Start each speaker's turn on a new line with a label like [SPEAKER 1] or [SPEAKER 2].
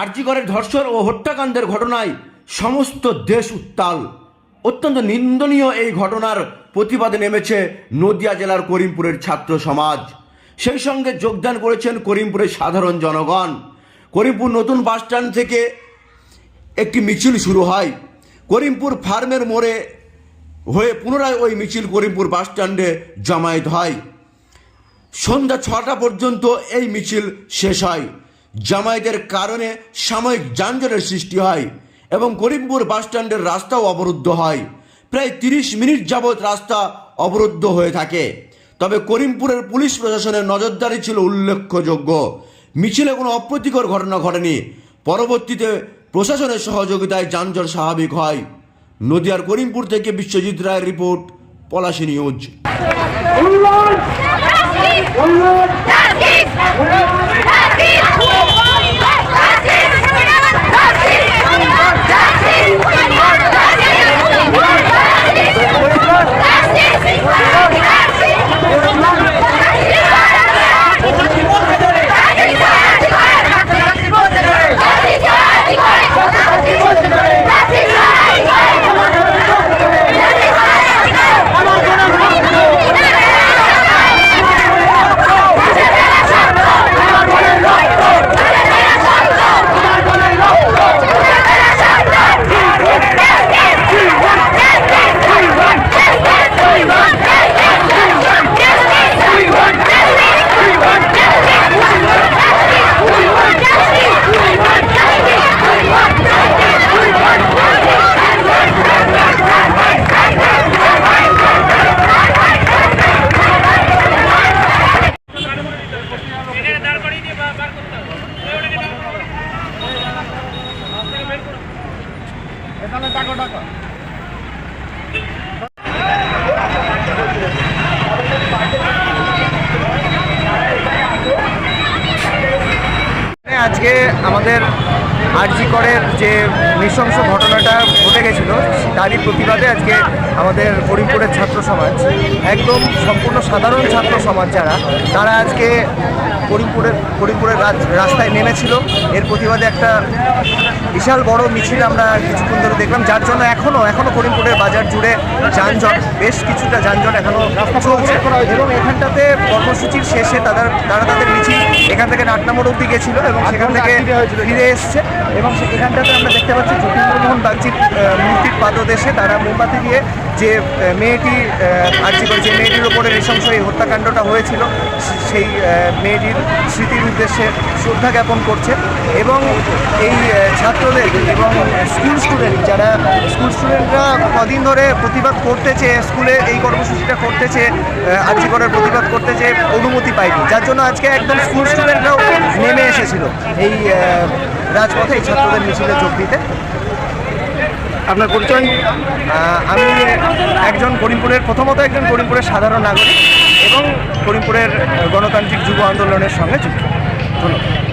[SPEAKER 1] আরজিকরের ধর্ষণ ও হত্যাকাণ্ডের ঘটনায় সমস্ত দেশ উত্তাল। অত্যন্ত নিন্দনীয় এই ঘটনার প্রতিবাদে নেমেছে নদিয়া জেলার করিমপুরের ছাত্র সমাজ। সেই সঙ্গে যোগদান করেছেন করিমপুরের সাধারণ জনগণ। করিমপুর নতুন বাসস্ট্যান্ড থেকে একটি মিছিল শুরু হয়। করিমপুর ফার্মের মোড়ে হয়ে পুনরায় ওই মিছিল করিমপুর বাসস্ট্যান্ডে জমায়েত হয়। সন্ধ্যা ছটা পর্যন্ত এই মিছিল শেষ হয়। জামায়াতের কারণে সাময়িক যানজটের সৃষ্টি হয় এবং করিমপুর বাসস্ট্যান্ডের রাস্তাও অবরুদ্ধ হয়। প্রায় তিরিশ মিনিট যাবৎ রাস্তা অবরুদ্ধ হয়ে থাকে। তবে করিমপুরের পুলিশ প্রশাসনের নজরদারি ছিল উল্লেখযোগ্য। মিছিলে কোনো অপ্রীতিকর ঘটনা ঘটেনি। পরবর্তীতে প্রশাসনের সহযোগিতায় যানজট স্বাভাবিক হয়। নদিয়ার করিমপুর থেকে বিশ্বজিৎ রায়ের রিপোর্ট পলাশী নিউজ।
[SPEAKER 2] এখানে আজকে আমাদের আরজি করের যে নৃশংস ঘটনাটা ঘটে গেছিল, তারই প্রতিবাদে আজকে আমাদের করিমপুরের ছাত্র সমাজ, একদম সম্পূর্ণ সাধারণ ছাত্র সমাজ যারা, তারা আজকে করিমপুরের করিমপুরের রাস্তায় নেমেছিল। এর প্রতিবাদে একটা বিশাল বড় মিছিল আমরা কিছুক্ষণ ধরে দেখলাম, যার জন্য এখনও এখনও করিমপুরের বাজার জুড়ে যানজট, বেশ কিছুটা যানজট এখনও চলছে। এবং এখানটাতে কর্মসূচির শেষে তাদের, তারা তাদের মিছিল এখান থেকে নাটনামোড় অব্দি গেছিল এবং সেখান থেকে ফিরে এসছে। এবং এখানটাতে আমরা দেখতে পাচ্ছি যতীন্দ্রমোহন বাগচির আহ, মূর্তির পাদদেশে তারা মোমবাতি দিয়ে যে মেয়েটি আর্জি করে যে মেয়েটির উপরে নৃশংস এই হত্যাকাণ্ডটা হয়েছিল সেই মেয়েটির স্মৃতির উদ্দেশ্যে শ্রদ্ধা জ্ঞাপন করছে এবং এই ছাত্রদের এবং স্কুল স্টুডেন্ট যারা, স্কুল স্টুডেন্টরা কদিন ধরে প্রতিবাদ করতে চেয়ে স্কুলে, এই কর্মসূচিটা করতে চেয়ে আর্জি করার প্রতিবাদ করতে চেয়ে অনুমতি পায়নি। যার জন্য আজকে একদম স্কুল স্টুডেন্টরাও নেমে এসেছিল এই রাজপথে এই ছাত্রদের মিছিলে যোগ দিতে।
[SPEAKER 3] আপনার পরিচয়?
[SPEAKER 2] আমি একজন করিমপুরের, প্রথমত একজন করিমপুরের সাধারণ নাগরিক এবং করিমপুরের গণতান্ত্রিক যুব আন্দোলনের সঙ্গে যুক্ত। ধন্যবাদ।